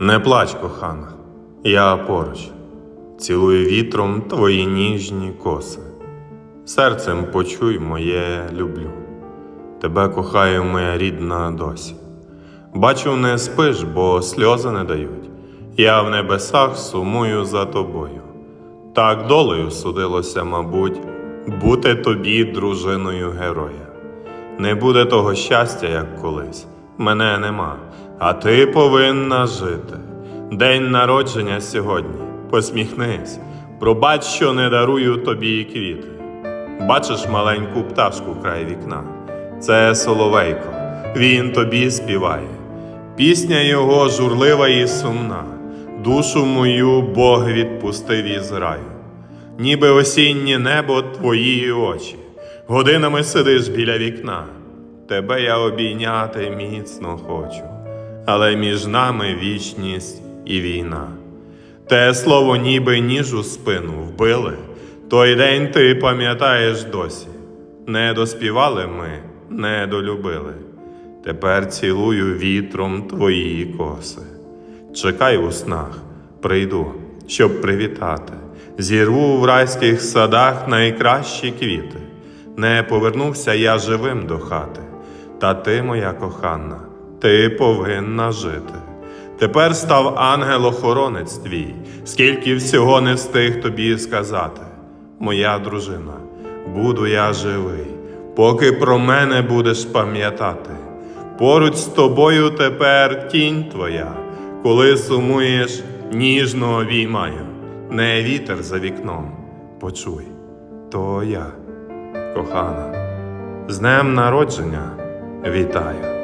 Не плач, кохана, я поруч, цілую вітром твої ніжні коси. Серцем почуй моє люблю. Тебе кохаю, моя рідна досі. Бачу, не спиш, бо сльози не дають. Я в небесах сумую за тобою. Так долею судилося, мабуть, бути тобі дружиною героя. Не буде того щастя, як колись. Мене нема, а ти повинна жити. День народження сьогодні. Посміхнись, пробач, що не дарую тобі квіти. Бачиш маленьку пташку край вікна. Це соловейко, він тобі співає. Пісня його журлива і сумна. Душу мою Бог відпустив із раю. Ніби осіннє небо твої очі, годинами сидиш біля вікна. Тебе я обійняти міцно хочу, але між нами вічність і війна. Те слово, ніби ніж у спину вбили, той день ти пам'ятаєш досі. Не доспівали ми, не долюбили. Тепер цілую вітром твої коси. Чекай у снах, прийду, щоб привітати. Зірву в райських садах найкращі квіти. Не повернувся я живим до хати. Та ти, моя кохана, ти повинна жити. Тепер став ангел-охоронець твій, скільки всього не встиг тобі сказати. Моя дружина, буду я живий, поки про мене будеш пам'ятати. Поруч з тобою тепер тінь твоя, коли сумуєш, ніжно обіймаю, не вітер за вікном, почуй, то я, кохана, з днем народження вітаю.